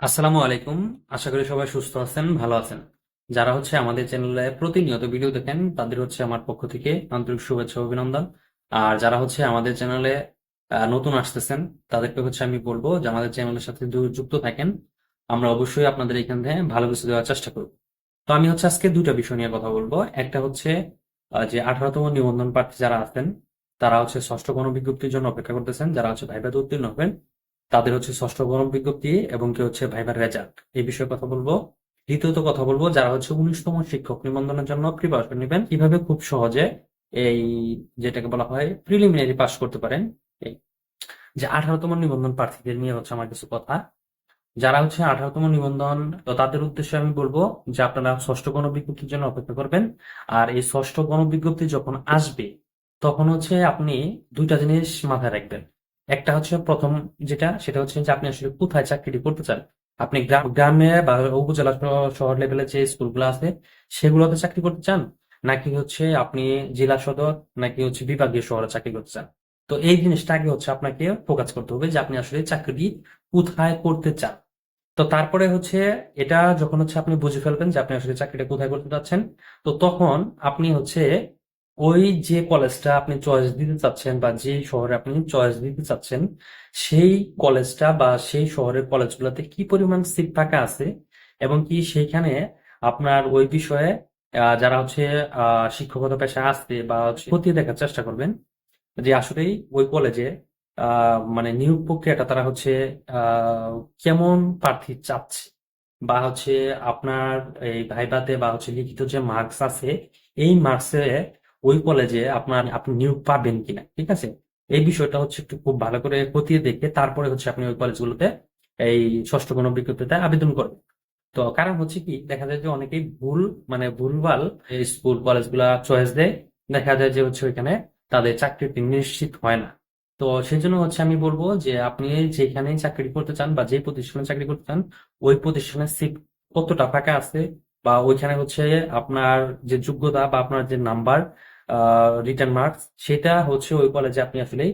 আসসালামু আলাইকুম। আশা করি সবাই সুস্থ আছেন, ভালো আছেন। যারা হচ্ছে আমাদের চ্যানেলে প্রতিনিয়ত ভিডিও দেখেন, তাদের হচ্ছে আমার পক্ষ থেকে আন্তরিক শুভেচ্ছা অভিনন্দন। আর যারা হচ্ছে আমাদের চ্যানেলে নতুন আসতেছেন, তাদেরকে হচ্ছে আমি বলব যে আমাদের চ্যানেলের সাথে যুক্ত থাকেন। আমরা অবশ্যই আপনাদের এখান থেকে ভালো কিছু দেওয়ার চেষ্টা করব। তো আমি হচ্ছে আজকে দুইটা বিষয় নিয়ে কথা বলব। একটা হচ্ছে যে আঠারোতম নিবন্ধন প্রার্থী যারা আছেন, তারা হচ্ছে ষষ্ঠ গণবিজ্ঞপ্তির জন্য অপেক্ষা করতেছেন। যারা হচ্ছে ভাইভাতে উত্তীর্ণ হবেন তাদের হচ্ছে ষষ্ঠ গণ বিজ্ঞপ্তি এবং কি হচ্ছে ভাইবার রেজাল্ট। এই বিষয়ে কথা বলব। দ্বিতীয়ত কথা বলব, যারা হচ্ছে উনিশতম শিক্ষক নিবন্ধনের জন্য প্রিপারেশন নেবেন, কীভাবে খুব সহজে এই যেটাকে বলা হয় প্রিলিমিনারি পাস করতে পারেন। যে আঠারোতম নিবন্ধন প্রার্থীদের নিয়ে হচ্ছে আমার কিছু কথা। যারা হচ্ছে আঠারোতম নিবন্ধন, তো তাদের উদ্দেশ্যে আমি বলব যে আপনারা ষষ্ঠ গণ বিজ্ঞপ্তির জন্য অপেক্ষা করবেন। আর এই ষষ্ঠ গণ বিজ্ঞপ্তি যখন আসবে, তখন হচ্ছে আপনি দুইটা জিনিস মাথায় রাখবেন। একটা হচ্ছে প্রথম যেটা, সেটা হচ্ছে যে আপনি আসলে কোথায় চাকরিটি করতে চান। আপনি গ্রাম- বা উপজেলা শহর লেভেলে যে স্কুলগুলো আছে, সেগুলোতে চাকরি করতে চান? নাকি হচ্ছে আপনি জেলা সদর, নাকি হচ্ছে বিভাগীয় শহরে চাকরি করতে চান? তো এই জিনিসটা আগে হচ্ছে আপনাকে ফোকাস করতে হবে যে আপনি আসলে চাকরিটি কোথায় করতে চান। তো তারপরে হচ্ছে এটা যখন হচ্ছে আপনি বুঝে ফেলবেন যে আপনি আসলে চাকরিটা কোথায় করতে চাচ্ছেন, তো তখন আপনি হচ্ছে ওই যে কলেজটা আপনি চয়েস দিতে চাচ্ছেন বা যে শহরে আপনি চয়েস দিতে চাচ্ছেন সেই কলেজটা বা সেই শহরের কলেজগুলোতে কি পরিমাণ সিট ফাঁকা আছে এবং কি সেইখানে আপনার ওই বিষয়ে আহ, যারা হচ্ছে আহ, শিক্ষকতা পেশায় আসতে বা হচ্ছে খতিয়ে দেখার চেষ্টা করবেন যে আসলেই ওই কলেজে আহ, মানে নিয়োগ প্রক্রিয়াটা তারা হচ্ছে আহ, কেমন প্রার্থী চাচ্ছে বা হচ্ছে আপনার এই ভাইভাতে বা হচ্ছে লিখিত যে মার্কস আছে এই মার্কসে ওই কলেজে আপনার, আপনি নিয়োগ পাবেন কিনা, ঠিক আছে? এই বিষয়টা হচ্ছে একটু খুব ভালো করে খতিয়ে দেখে তারপরে হচ্ছে আপনি ওই কলেজগুলোতে এই ষষ্ঠ গণ বিজ্ঞপ্তিতে আবেদন করবেন। তো কারণ হচ্ছে কি, দেখা যায় যে অনেকেই ভুল মানে ভুলভাল স্কুল কলেজগুলা চয়েস দেয়। দেখা যায় যে হচ্ছে ওইখানে তাদের চাকরিটি নিশ্চিত হয় না। তো সেই জন্য হচ্ছে আমি বলব যে আপনি যেখানে চাকরি করতে চান বা যে প্রতিষ্ঠানে চাকরি করতে চান, ওই প্রতিষ্ঠানের সিট কতটা ফাঁকা আছে বা ওইখানে হচ্ছে আপনার যে যোগ্যতা বা আপনার যে নাম্বার রিটার্ন মার্কস সেটা হচ্ছে ওই কলেজে আপনি আসলে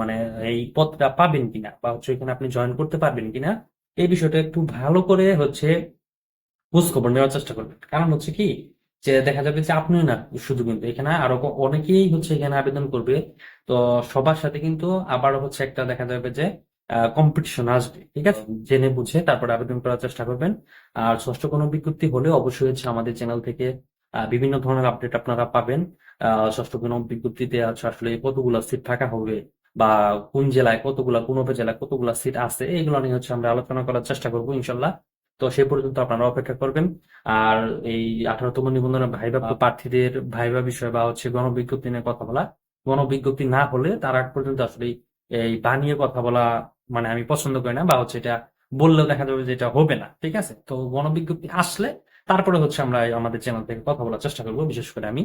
মানে এই পদটা পাবেন কিনা বা হচ্ছে ওইখানে আপনি জয়েন করতে পারবেন কিনা, এই বিষয়টা একটু ভালো করে হচ্ছে খোঁজ খবর নেওয়ার চেষ্টা করবেন। কারণ হচ্ছে কি, যে দেখা যাবে যে আপনিও না শুধু কিন্তু, এখানে আরও অনেকেই হচ্ছে এখানে আবেদন করবে। তো সবার সাথে কিন্তু আবার হচ্ছে একটা দেখা যাবে যে কম্পিটিশন আসবে ঠিক আছে? জেনে বুঝে তারপরে আবেদন করার চেষ্টা করবেন। আর ষষ্ঠ কোনো বিজ্ঞপ্তি হলে অবশ্যই হচ্ছে আমাদের চ্যানেল থেকে বিভিন্ন ধরনের আপডেট আপনারা পাবেন। ষষ্ঠ কোনো বিজ্ঞপ্তিতে আছে আসলে কতগুলা সিট থাকা হবে বা কোন জেলায় কতগুলা কোন উপজেলায় কতগুলা সিট আছে এইগুলো নিয়ে হচ্ছে আমরা আলোচনা করার চেষ্টা করব ইনশাল্লাহ তো সে পর্যন্ত আপনারা অপেক্ষা করবেন। আর এই আঠারোতম নিবন্ধনের ভাইবা প্রার্থীদের ভাইবা বিষয় বা হচ্ছে গণবিজ্ঞপ্তি নিয়ে কথা বলা গণবিজ্ঞপ্তি না হলে তার আগ পর্যন্ত আসলে এই বানিয়ে কথা বলা মানে আমি পছন্দ করি না, বা হচ্ছে এটা বললেও দেখা যাবে যে এটা হবে না, ঠিক আছে? তো গণবিজ্ঞপ্তি আসলে তারপরে হচ্ছে আমরা আমাদের চ্যানেল থেকে কথা বলার চেষ্টা করব, বিশেষ করে আমি।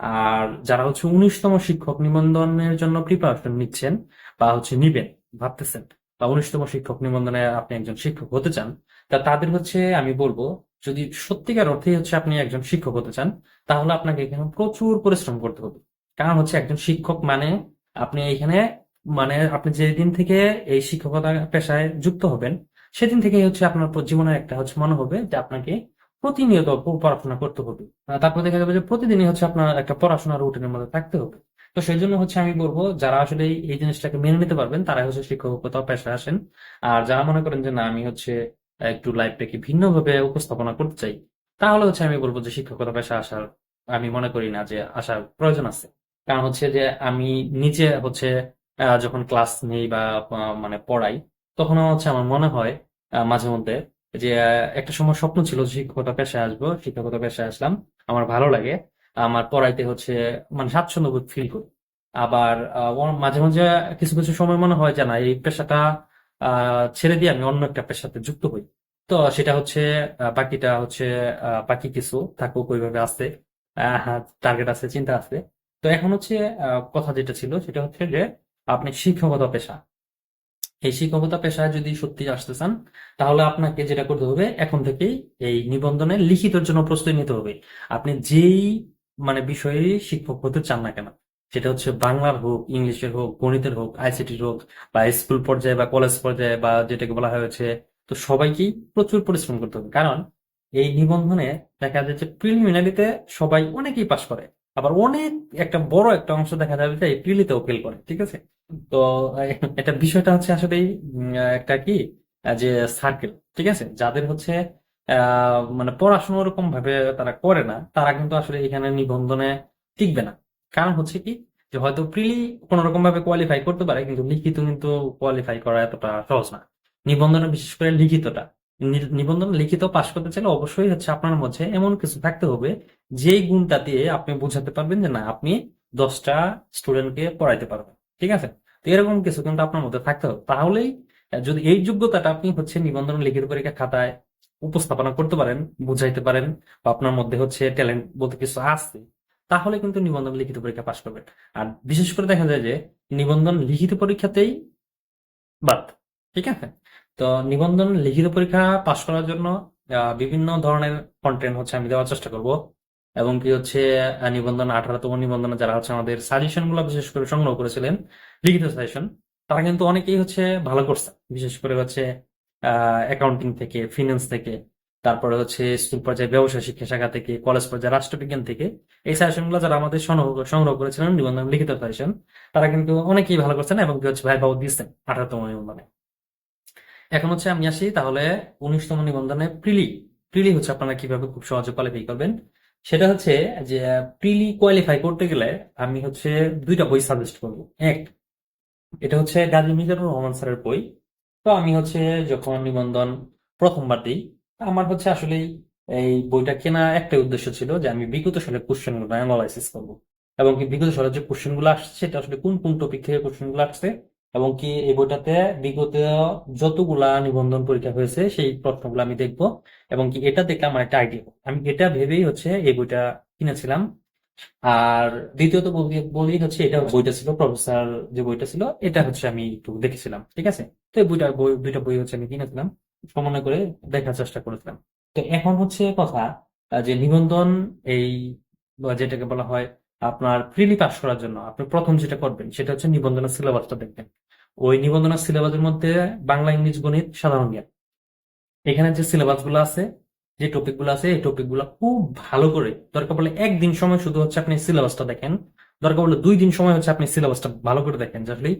আর যারা হচ্ছে উনিশতম শিক্ষক নিবন্ধনের জন্য প্রিপারেশন নিচ্ছেন বা হচ্ছে নিবেন, ভাবতেছেন, বা উনিশতম শিক্ষক নিবন্ধনে আপনি একজন শিক্ষক হতে চান, তা তাদের হচ্ছে আমি বলব, যদি সত্যিকার অর্থেই হচ্ছে আপনি একজন শিক্ষক হতে চান, তাহলে আপনাকে এখানে প্রচুর পরিশ্রম করতে হবে। কারণ হচ্ছে একজন শিক্ষক মানে আপনি এখানে মানে আপনি যেদিন থেকে এই শিক্ষকতা পেশায় যুক্ত হবেন, সেদিন থেকে হচ্ছে আপনার জীবনের একটা হচ্ছে মনে হবে যে আপনাকে প্রতিনিয়ত পড়াশোনা করতে হবে। তারপর দেখা যাবে যে প্রতিদিনই হচ্ছে আপনার একটা পড়াশোনার রুটিনের মধ্যে থাকতে হবে। তো সেই জন্য হচ্ছে আমি বলব, যারা আসলে এই জিনিসটাকে মেনে নিতে পারবেন, তারাই হচ্ছে শিক্ষকতা পেশায় আসেন। আর যারা মনে করেন যে না, আমি হচ্ছে একটু লাইফটাকে ভিন্নভাবে উপস্থাপনা করতে চাই, তাহলে হচ্ছে আমি বলব যে শিক্ষকতা পেশা আসার, আমি মনে করি না যে আসার প্রয়োজন আছে। কারণ হচ্ছে যে আমি নিজে হচ্ছে যখন ক্লাস নেই বা মানে পড়াই তখন হচ্ছে আমার মনে হয় মাঝে মধ্যে যে একটা সময় স্বপ্ন ছিল শিক্ষকতা পেশায় আসব, শিক্ষকতা পেশায় আসলাম, আমার ভালো লাগে। আমার পড়াইতে হচ্ছে মানে স্বাচ্ছন্দ্য বোধ ফিল করি। আবার মাঝে মাঝে কিছু কিছু সময় মনে হয় যে না, এই পেশাটা ছেড়ে দিয়ে আমি অন্য একটা পেশাতে যুক্ত হই। তো সেটা হচ্ছে বাকিটা হচ্ছে বাকি কিছু, থাকুক ওইভাবে আছে টার্গেট আছে, চিন্তা আছে। তো এখন হচ্ছে কথা যেটা ছিল, সেটা হচ্ছে যে আপনি শিক্ষকতা পেশা। এই শিক্ষকতা পেশায় যদি সত্যি আসতে চান, তাহলে আপনাকে যেটা করতে হবে, এখন থেকেই এই নিবন্ধনে লিখিতর জন্য প্রস্তুতি নিতে হবে। আপনি যেই মানে বিষয়ে শিক্ষক হতে চান না কেন, সেটা হচ্ছে বাংলার হোক, ইংলিশের হোক, গণিতের হোক, আইসিটির হোক, বা স্কুল পর্যায়ে বা কলেজ পর্যায়ে বা যেটাকে বলা হয়েছে, তো সবাইকেই প্রচুর পরিশ্রম করতে হবে। কারণ এই নিবন্ধনে দেখা যায় যে প্রিলিমিনারিতে সবাই অনেকেই পাশ করে। আবার অনেক, একটা বড় একটা অংশ দেখা যাবে যে প্রিলিতেও ফেল করে, ঠিক আছে? তো এটা বিষয়টা হচ্ছে আসলে একটা কি যে সার্কেল ঠিক আছে? যাদের হচ্ছে মানে পড়াশোনা ওরকম ভাবে তারা করে না, তারা কিন্তু আসলে এখানে নিবন্ধনে টিকবে না। কারণ হচ্ছে কি, যে হয়তো প্রিলি কোন রকম ভাবে কোয়ালিফাই করতে পারে, কিন্তু লিখিত কিন্তু কোয়ালিফাই করা এতটা সহজ না। নিবন্ধনে বিশেষ করে লিখিতটা। নিবন্ধন লিখিত পাশ করতে চাইলে অবশ্যই হচ্ছে আপনার মধ্যে এমন কিছু থাকতে হবে, যেই গুণটা দিয়ে আপনি বোঝাতে পারবেন যে না, আপনি দশটা স্টুডেন্টকে পড়াইতে পারবেন, ঠিক আছে? তো এরকম কিছু কিন্তু আপনার মধ্যে থাকতে হবে। তাহলেই যদি এই যোগ্যতাটা আপনি হচ্ছে নিবন্ধন লিখিত পরীক্ষা খাতায় উপস্থাপনা করতে পারেন, বুঝাইতে পারেন বা আপনার মধ্যে হচ্ছে ট্যালেন্ট বলতে কিছু আছে, তাহলে কিন্তু নিবন্ধন লিখিত পরীক্ষা পাশ করবেন। আর বিশেষ করে দেখা যায় যে নিবন্ধন লিখিত পরীক্ষাতেই বাদ। ঠিক আছে? তো নিবন্ধন লিখিত পরীক্ষা পাশ করার জন্য বিভিন্ন ধরনের কন্টেন্ট হচ্ছে আমি দেওয়ার চেষ্টা করব। এবং কি হচ্ছে নিবন্ধন, আঠারোতম নিবন্ধনে যারা হচ্ছে আমাদের সাজেশনগুলো বিশেষ করে সংগ্রহ করেছিলেন, লিখিত সাজেশন তারা কিন্তু অনেকেই হচ্ছে ভালো করছে। বিশেষ করে হচ্ছে অ্যাকাউন্টিং থেকে ফিনান্স থেকে, তারপরে হচ্ছে স্কুল পর্যায়ে ব্যবসায় শিক্ষা শাখা থেকে কলেজ পর্যায়ে রাষ্ট্রবিজ্ঞান থেকে, এই সাজেশনগুলো যারা আমাদের সংগ্রহ করেছিলেন, নিবন্ধন লিখিত সাজেশন তারা কিন্তু অনেকেই ভালো করছেন এবং কি হচ্ছে ভাই বাবু দিয়েছেন আঠারোতম নিবন্ধনে। এখন হচ্ছে আমি আসি তাহলে উনিশতম নিবন্ধনে প্রিলি। প্রিলি হচ্ছে আপনারা কীভাবে খুব সহজে কোয়ালিফাই করবেন। সেটা হচ্ছে যে প্রিলি কোয়ালিফাই করতে গেলে আমি হচ্ছে দুইটা বই সাজেস্ট করব। এক, এটা হচ্ছে গাজী মিজানুর রহমান স্যারের বই। তো আমি হচ্ছে যখন নিবন্ধন প্রথমবার দিই আমার হচ্ছে আসলে এই বইটা কেনা একটাই উদ্দেশ্য ছিল যে আমি বিগত সালের কোশ্চেনগুলো অ্যানালাইসিস করব। এবং বিগত সালের যে কোশ্চেনগুলো আসছে, সেটা আসলে কোন কোন টপিক থেকে কোশ্চেনগুলো আসছে এবং কি এই বইটাতে বিগত যতগুলা নিবন্ধন পরীক্ষা হয়েছে, সেই প্রশ্নগুলো আমি দেখব এবং কি এটা দেখলে আমার একটা আইডিয়া আমি এটা ভেবেই হচ্ছে এই বইটা কিনেছিলাম। আর দ্বিতীয়ত বলি হচ্ছে এটা বইটা ছিল, প্রফেসর যে বইটা ছিল, এটা হচ্ছে আমি একটু দেখেছিলাম, ঠিক আছে? তো এই বইটা, বই, দুইটা বই হচ্ছে আমি কিনেছিলাম, সমন্বয় করে দেখার চেষ্টা করেছিলাম। তো এখন হচ্ছে কথা যে নিবন্ধন, এই যেটাকে বলা হয় আপনার প্রিলি পাস করার জন্য। আপনি প্রথম যেটা করবেন, সেটা হচ্ছে নিবন্ধনের সিলেবাসটা দেখবেন। ওই নিবন্ধনের সিলেবাসের মধ্যে বাংলা, ইংলিশ, গণিত, সাধারণ জ্ঞান। এখানে যে সিলেবাসগুলো আছে, যে টপিকগুলো আছে, এই টপিকগুলো খুব ভালো করে, দরকার পড়লে একদিন সময় শুধু হচ্ছে আপনি সিলেবাসটা দেখেন, দরকার পড়লে দুই দিন সময় হচ্ছে আপনি সিলেবাসটা ভালো করে দেখেন যে আসলে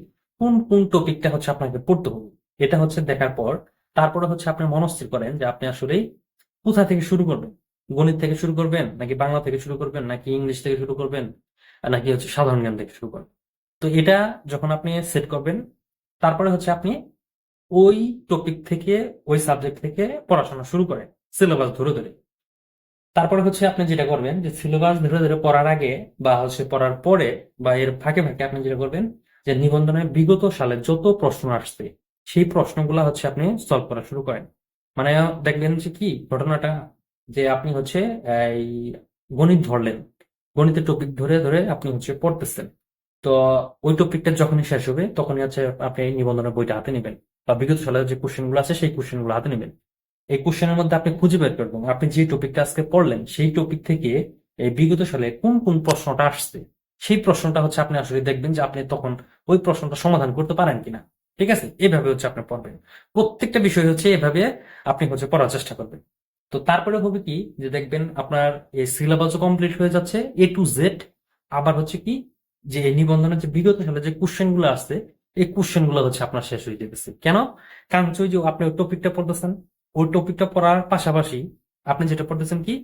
কোন কোন টপিকটা হচ্ছে আপনাকে পড়তে হবে। এটা হচ্ছে দেখার পর, তারপরে হচ্ছে আপনি মনস্থির করেন যে আপনি আসলে কোথা থেকে শুরু করবেন। গণিত থেকে শুরু করবেন, নাকি বাংলা থেকে শুরু করবেন, নাকি ইংলিশ থেকে শুরু করবেন নাকি হচ্ছে সাধারণ জ্ঞান থেকে শুরু করবেন। তো এটা যখন আপনি সেট করবেন, তারপরে হচ্ছে আপনি ওই টপিক থেকে, ওই সাবজেক্ট থেকে পড়াশোনা শুরু করেন সিলেবাস ধরে ধরে। তারপরে হচ্ছে আপনি যেটা করবেন, যে সিলেবাস ধরে ধরে পড়ার আগে বা হচ্ছে পড়ার পরে বা এর ফাঁকে ফাঁকে আপনি যেটা করবেন, যে নিবন্ধনের বিগত সালে যত প্রশ্ন আসছে, সেই প্রশ্নগুলো হচ্ছে আপনি সলভ করা শুরু করেন। মানে দেখবেন যে কি, ঘটনাটা যে আপনি হচ্ছে, এই গণিত ধরলেন। গণিতের টপিক ধরে ধরে আপনি হচ্ছে পড়তেছেন। তো ওই টপিকটা যখনই শেষ হবে, তখনই হচ্ছে আপনি এই নিবন্ধনের বইটা হাতে নেবেন বা বিগত সালের যে কোশ্চেনগুলো আছে, সেই কোশ্চেনগুলো হাতে নেবেন। এই কোশ্চেনের মধ্যে আপনি খুঁজে বের করবেন। আপনি যে টপিকটা আজকে পড়লেন, সেই টপিক থেকে এই বিগত সালে কোন কোন প্রশ্নটা আসছে, সেই প্রশ্নটা হচ্ছে আপনি আসলে দেখবেন যে আপনি তখন ওই প্রশ্নটা সমাধান করতে পারেন কিনা। ঠিক আছে? এভাবে হচ্ছে আপনি পড়বেন। প্রত্যেকটা বিষয় হচ্ছে এভাবে আপনি হচ্ছে পড়ার চেষ্টা করবেন। তো তারপরে হবে কি যে দেখবেন আপনার এই সিলেবাসও কমপ্লিট হয়ে যাচ্ছে এ টু জেড আবার হচ্ছে কি যে নিবন্ধনের যে বিগত সালে যে কোশ্চেনগুলো আসছে, এই কোশ্চেনগুলো হচ্ছে আপনার শেষ হয়ে যেতেছে কেন? কারণ হচ্ছে ওই যে আপনি ওই টপিকটা পড়তেছেন, ওই টপিকটা পড়ার পাশাপাশি আপনি যেটা পড়তেছেন কি,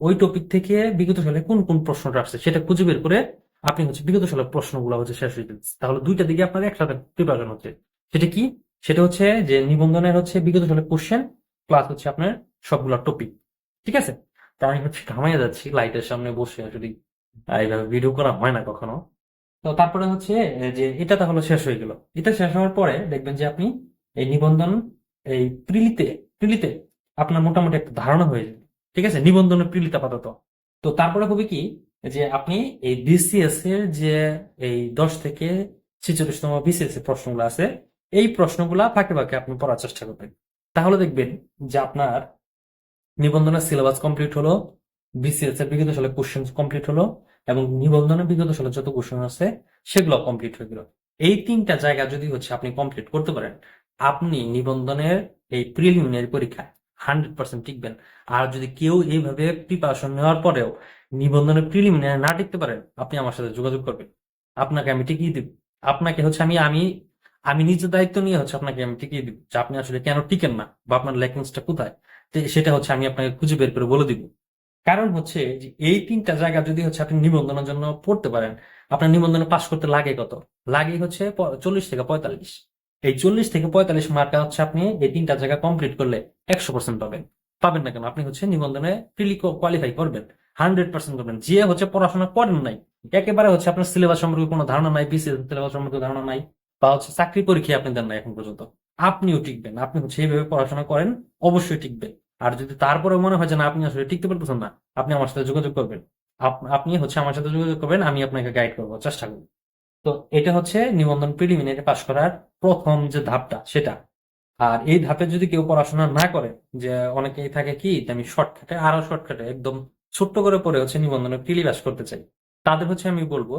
ওই টপিক থেকে বিগত সালে কোন কোন প্রশ্নটা আসছে সেটা খুঁজে বের করে আপনি হচ্ছে বিগত সালের প্রশ্নগুলো হচ্ছে শেষ হয়ে যাচ্ছে তাহলে দুইটা দিকে আপনার একসাথে প্রিপারেশন হচ্ছে। সেটা কি? সেটা হচ্ছে যে নিবন্ধনের হচ্ছে বিগত সালের কোশ্চেন প্লাস হচ্ছে আপনার সবগুলো টপিক ঠিক আছে? তা আমি হচ্ছে ঘামাইয়া যাচ্ছি লাইটের সামনে বসে আসলে এইভাবে ভিডিও করা হয় না কখনো। তো তারপরে হচ্ছে যে এটা তাহলে শেষ হয়ে গেল। এটা শেষ হওয়ার পরে দেখবেন যে আপনি এই নিবন্ধন, এই প্রিলিতে প্রিলিতে আপনার মোটামুটি একটা ধারণা হয়ে যাবে, ঠিক আছে? নিবন্ধনের প্রিলিতে আপাতত। তো তারপরে হবে কি, যে আপনি এই বিসিএস এর যে এই দশ থেকে ছেচল্লিশতম বিসিএস এর প্রশ্নগুলো আছে, এই প্রশ্নগুলা ফাঁকে ফাঁকে আপনি পড়ার চেষ্টা করবেন। তাহলে দেখবেন যে আপনার নিবন্ধনের সিলেবাস কমপ্লিট হলো বিসিএস এর বিগত সালে কোশ্চেন কমপ্লিট হলো, এবং নিবন্ধনের বিগত সালে যত কোশ্চেন আছে, সেগুলো কমপ্লিট হয়ে গেল। এই তিনটা জায়গা যদি হচ্ছে আপনি কমপ্লিট করতে পারেন, আপনি নিবন্ধনের এই প্রিলিমিনারি পরীক্ষা হান্ড্রেড পার্সেন্ট টিকবেন। আর যদি কেউ এইভাবে প্রিপারেশন নেওয়ার পরেও নিবন্ধনের প্রিলিমিনারি না টিকতে পারেন আপনি আমার সাথে যোগাযোগ করবেন। আপনাকে আমি টিকিয়ে দিব। আপনাকে হচ্ছে আমি আমি আমি নিজের দায়িত্ব নিয়ে হচ্ছে আপনাকে আমি টিকিয়ে দিব যে আপনি আসলে কেন টিকেন না বা আপনার ল্যাকিংসটা কোথায়? সেটা হচ্ছে আমি আপনাকে খুঁজে বের করে বলে দিব। কারণ হচ্ছে যে এই তিনটা জায়গা যদি হচ্ছে আপনি নিবন্ধনের জন্য পড়তে পারেন, আপনার নিবন্ধনে পাশ করতে লাগে কত? লাগে হচ্ছে চল্লিশ থেকে পঁয়তাল্লিশ। এই চল্লিশ থেকে পঁয়তাল্লিশ মার্কা হচ্ছে আপনি এই তিনটা জায়গা কমপ্লিট করলে একশো পার্সেন্ট পাবেন। পাবেন না কেন? আপনি হচ্ছে নিবন্ধনে প্রিলি কোয়ালিফাই করবেন। হান্ড্রেড পার্সেন্ট করবেন যে হচ্ছে পড়াশোনা করেন নাই, একেবারে হচ্ছে আপনার সিলেবাস সম্পর্কে কোনো ধারণা নাই বিসিএস সিলেবাস সম্পর্কে ধারণা নাই। বা হচ্ছে চাকরি পরীক্ষা আপনি দেন না এখন পর্যন্ত। আপনিও টিকবেন, আপনি হচ্ছে এইভাবে পড়াশোনা করেন, অবশ্যই টিকবেন। আর যদি তারপরে মনে হয় যে না, আপনি আসলে টিকতে পারতেছেন না, আপনি আমার সাথে যোগাযোগ করবেন। আপনি হচ্ছে আমার সাথে যোগাযোগ করবেন, আমি আপনাকে গাইড করব, চেষ্টা করব। তো এটা হচ্ছে নিবন্ধন প্রিলিমিনারি পাশ করার প্রথম যে ধাপটা, সেটা। আর এই ধাপে যদি কেউ পড়াশোনা না করে, যে অনেকেই থাকে কি আমি শর্টকাটে আরও শর্টকাটে একদম ছোট্ট করে পড়ে হচ্ছে নিবন্ধনে প্রিলি পাস করতে চাই, তাদের হচ্ছে আমি বলব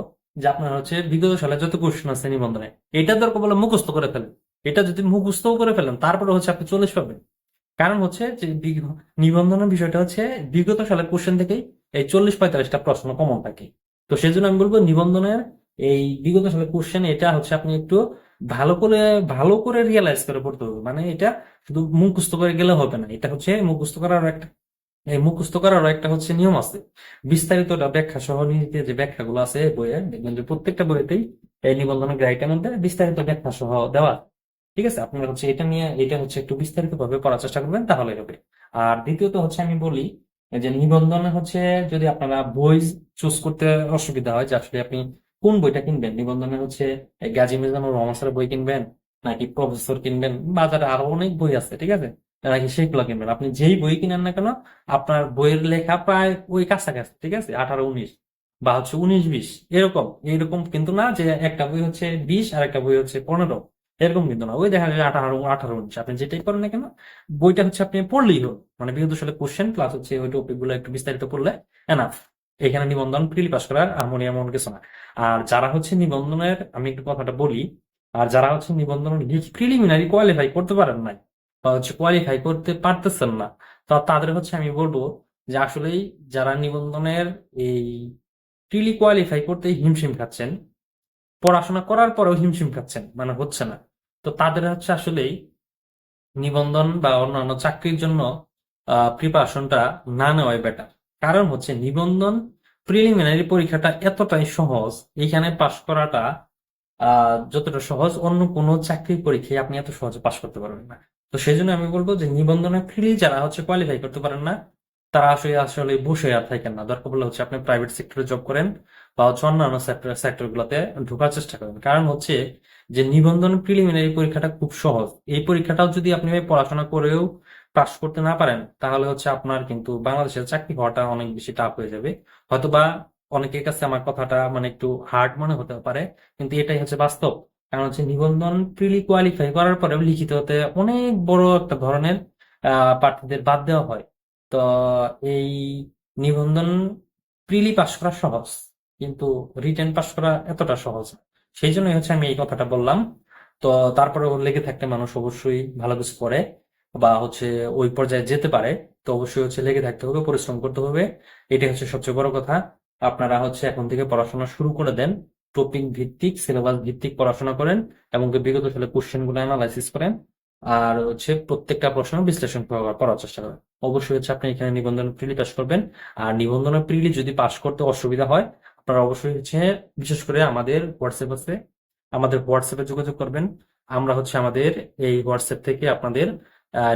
যে আপনার হচ্ছে বিগত সালে যত কোশ্চেন আছে নিবন্ধনে, এটা দরকার বলে মুখস্থ করে ফেলেন। এটা যদি মুখস্থও করে ফেলেন, তারপরে হচ্ছে আপনি চল্লিশ পাবেন। কারণ হচ্ছে যে নিবন্ধনের বিষয়টা হচ্ছে বিগত সালের কোশ্চেন থেকেই এই চল্লিশ পঁয়তাল্লিশটা প্রশ্ন কমন থাকে। তো সেই জন্য আমি বলব নিবন্ধনের এই বিগত সালের কোশ্চেন এটা হচ্ছে আপনি একটু ভালো করে ভালো করে রিয়েলাইজ করে পড়তে হবে। মানে এটা শুধু মুখস্থ করে গেলে হবে না, এটা হচ্ছে মুখস্থ করার একটা এই মুখস্থ করারও একটা হচ্ছে নিয়ম আছে। বিস্তারিত ব্যাখ্যা সহ নীতিতে যে ব্যাখ্যাগুলো আছে এই বইয়ে, দেখবেন যে প্রত্যেকটা বইতেই এই নিবন্ধনের গাইডের মধ্যে বিস্তারিত ব্যাখ্যা সহ দেওয়া। ঠিক আছে? আপনারা হচ্ছে এটা নিয়ে, এটা হচ্ছে একটু বিস্তারিত ভাবে পড়ার চেষ্টা করবেন, তাহলে হবে। আর দ্বিতীয়ত হচ্ছে আমি বলি যে নিবন্ধনে হচ্ছে যদি আপনারা বই চুজ করতে অসুবিধা হয়, যে আসলে আপনি কোন বইটা কিনবেন? নিবন্ধনে হচ্ছে গাজী মিজানুর রহমান বই কিনবেন, নাকি প্রফেসর কিনবেন, বাজারে আরও অনেক বই আছে, ঠিক আছে? নাকি কিনবেন আপনি যেই বই কিনেন না কেন, আপনার বইয়ের লেখা প্রায় ওই কাছাকাছি, ঠিক আছে? আঠারো, উনিশ বা হচ্ছে উনিশ, বিশ, এরকম। এরকম কিন্তু না যে একটা বই হচ্ছে বিশ আর একটা বই হচ্ছে পনেরো, এরকম কিন্তু না। ওই দেখা যায় আঠারো আঠারো, উনিশ। আপনি যেটাই করেন না কেন, বইটা হচ্ছে আপনি পড়লেই হোক। মানে বিগত সালে কোশ্চেন প্লাস হচ্ছে ওই টপিকগুলো একটু বিস্তারিত পড়লে এনাফ এখানে নিবন্ধন প্রিলি পাস করার এমন এমন কিছু না। আর যারা হচ্ছে নিবন্ধনের, আমি একটু কথাটা বলি, আর যারা হচ্ছে নিবন্ধনের প্রিলিমিনারি কোয়ালিফাই করতে পারেন নাই হচ্ছে কোয়ালিফাই করতে পারতেছেন না। তো তাদের হচ্ছে আমি বলব যে আসলেই যারা নিবন্ধনের এই প্রিলি কোয়ালিফাই করতে হিমশিম খাচ্ছেন, পড়াশোনা করার পরেও হিমশিম খাচ্ছেন মানে হচ্ছে না। তো তাদের হচ্ছে আসলেই নিবন্ধন বা অন্যান্য চাকরির জন্য প্রিপারেশনটা না নেওয়াই বেটার কারণ হচ্ছে নিবন্ধন প্রিলিমিনারি পরীক্ষাটা এতটাই সহজ, এখানে পাশ করাটা যতটা সহজ, অন্য কোনো চাকরির পরীক্ষায় আপনি এত সহজে পাশ করতে পারবেন না। তো সেই জন্য আমি বলব যে নিবন্ধনে ফ্রি যারা হচ্ছে কোয়ালিফাই করতে পারেন না, তারা আসলে আসলে বসে আর থাকেন না। দরকার পড়লে হচ্ছে আপনি প্রাইভেট সেক্টরে জব করেন বা হচ্ছে অন্যান্য সেক্টর গুলোতে ঢোকার চেষ্টা করেন। কারণ হচ্ছে যে নিবন্ধন প্রিলিমিনারি পরীক্ষাটা খুব সহজ। এই পরীক্ষাটাও যদি আপনি পড়াশোনা করেও পাস করতে না পারেন, তাহলে হচ্ছে আপনার কিন্তু বাংলাদেশের চাকরি হওয়াটা অনেক বেশি টাফ হয়ে যাবে। হয়তোবা অনেকের কাছে আমার কথাটা মানে একটু হার্ড মনে হতে পারে, কিন্তু এটাই হচ্ছে বাস্তব। কারণ হচ্ছে নিবন্ধন প্রিলি কোয়ালিফাই করার পরে লিখিত হতে অনেক বড় একটা ধরনের প্রার্থীদের বাদ দেওয়া হয়। তো এই নিবন্ধন প্রিলি পাস করা সহজ, কিন্তু রিটেন পাস করা এতটা সহজ সেই জন্যই হচ্ছে আমি এই কথাটা বললাম। তো তারপরে লেগে থাকতে মানুষ অবশ্যই ভালো কিছু করে বা হচ্ছে ওই পর্যায়ে যেতে পারে। তো অবশ্যই হচ্ছে লেগে থাকতে হবে, পরিশ্রম করতে হবে। এটাই হচ্ছে সবচেয়ে বড় কথা। আপনারা হচ্ছে এখন থেকে পড়াশোনা শুরু করে দেন। টপিক ভিত্তিক, সিলেবাস ভিত্তিক পড়াশোনা করেন এবং বিগত সালে কোশ্চেনগুলো অ্যানালাইসিস করেন। আর হচ্ছে প্রত্যেকটা প্রশ্ন বিশ্লেষণ করার করার চেষ্টা করেন। অবশ্যই হচ্ছে আপনি এখানে নিবন্ধন প্রিলি পাস করবেন। আর নিবন্ধনের প্রিলি যদি পাস করতে অসুবিধা হয়, আপনারা অবশ্যই হচ্ছে বিশেষ করে আমাদের হোয়াটসঅ্যাপ আছে, আমাদের হোয়াটসঅ্যাপে যোগাযোগ করবেন। আমরা হচ্ছে আমাদের এই হোয়াটসঅ্যাপ থেকে আপনাদের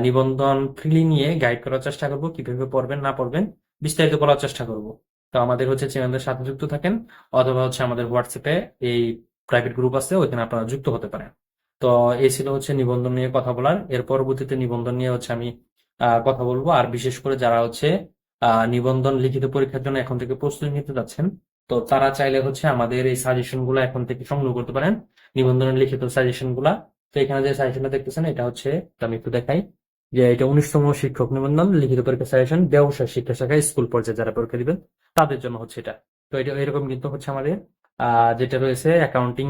নিবন্ধন ফ্রিলি নিয়ে গাইড করার চেষ্টা করব, কীভাবে পড়বেন, না পড়বেন, বিস্তারিত বলার চেষ্টা করব। তো আমাদের হচ্ছে চ্যানেলের সাথে যুক্ত থাকেন, অথবা হচ্ছে আমাদের হোয়াটসঅ্যাপে এই প্রাইভেট গ্রুপ আছে, ওইখানে আপনারা যুক্ত হতে পারেন। তো এই ছিল হচ্ছে নিবন্ধন নিয়ে কথা বলার। এর পরবর্তীতে নিবন্ধন নিয়ে হচ্ছে আমি কথা বলব। আর বিশেষ করে যারা হচ্ছে নিবন্ধন লিখিত পরীক্ষার জন্য এখন থেকে প্রস্তুতি নিতে যাচ্ছেন, তো তারা চাইলে হচ্ছে আমাদের এই সাজেশনগুলো এখন থেকে সংগ্রহ করতে পারেন। নিবন্ধনের লিখিত সাজেশনগুলা। তো এখানে যে সাজেশনটা দেখতেছেন, এটা হচ্ছে, আমি একটু দেখাই। যে এটা উনিশতম শিক্ষক নিবন্ধন, লিখিত পরীক্ষা সাজেশন ব্যবসায় শিক্ষা শাখায় স্কুল পর্যায়ে যারা পরীক্ষা দিবেন, তাদের জন্য হচ্ছে এটা। তো এটা, এরকম কিন্তু হচ্ছে আমাদের যেটা রয়েছে অ্যাকাউন্টিং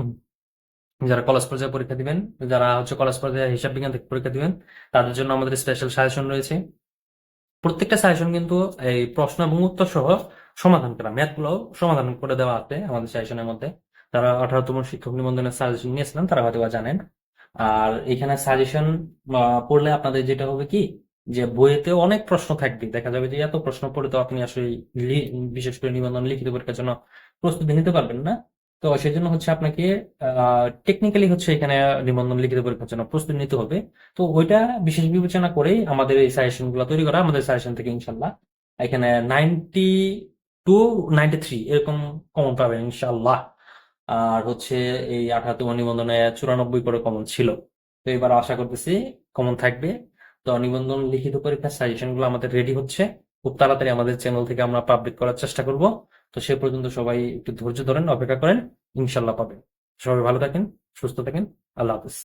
যারা কলেজ পর্যায়ে পরীক্ষা দিবেন, যারা হচ্ছে কলেজ পর্যায়ে হিসাব বিজ্ঞান থেকে পরীক্ষা দিবেন, তাদের জন্য আমাদের স্পেশাল সাজেশন রয়েছে। প্রত্যেকটা সাজেশন কিন্তু এই প্রশ্ন এবং উত্তর সহ সমাধান করা ম্যাথগুলো সমাধান করে দেওয়া আছে আমাদের সাজেশনের মধ্যে। যারা আঠারোতম শিক্ষক নিবন্ধনের সাজেশন নিয়েছিলেন, তারা হয়তো জানেন। আর এখানে সাজেশন পড়লে আপনাদের যেটা হবে কি? যে বইয়েতে অনেক প্রশ্ন থাকবে। দেখা যাবে যে এত প্রশ্ন পড়ে তো আপনি আসলে বিশেষ করে নিবন্ধন লিখিত পরীক্ষার জন্য প্রস্তুতি নিতে পারবেন না। তো সেই জন্য হচ্ছে আপনাকে টেকনিক্যালি হচ্ছে এখানে নিবন্ধন লিখিত পরীক্ষার জন্য প্রস্তুতি নিতে হবে। তো ওইটা বিশেষ বিবেচনা করেই আমাদের এই সাজেশনগুলো তৈরি করা আমাদের সাজেশন থেকে ইনশাল্লাহ এখানে নাইনটি টু নাইনটি থ্রি এরকম কমন পাবেন ইনশাল্লাহ আর হচ্ছে এই আঠারোতম নিবন্ধনে চুরানব্বই করে কমন ছিল। তো এবার আশা করতেছি কমন থাকবে। তো নিবন্ধন লিখিত পরীক্ষার সাজেশনগুলো আমাদের রেডি হচ্ছে। খুব তাড়াতাড়ি আমাদের চ্যানেল থেকে আমরা পাবলিক করার চেষ্টা করব। তো সে পর্যন্ত সবাই একটু ধৈর্য ধরেন, অপেক্ষা করেন, ইনশাল্লাহ পাবেন। সবাই ভালো থাকেন, সুস্থ থাকেন। আল্লাহ হাফিজ।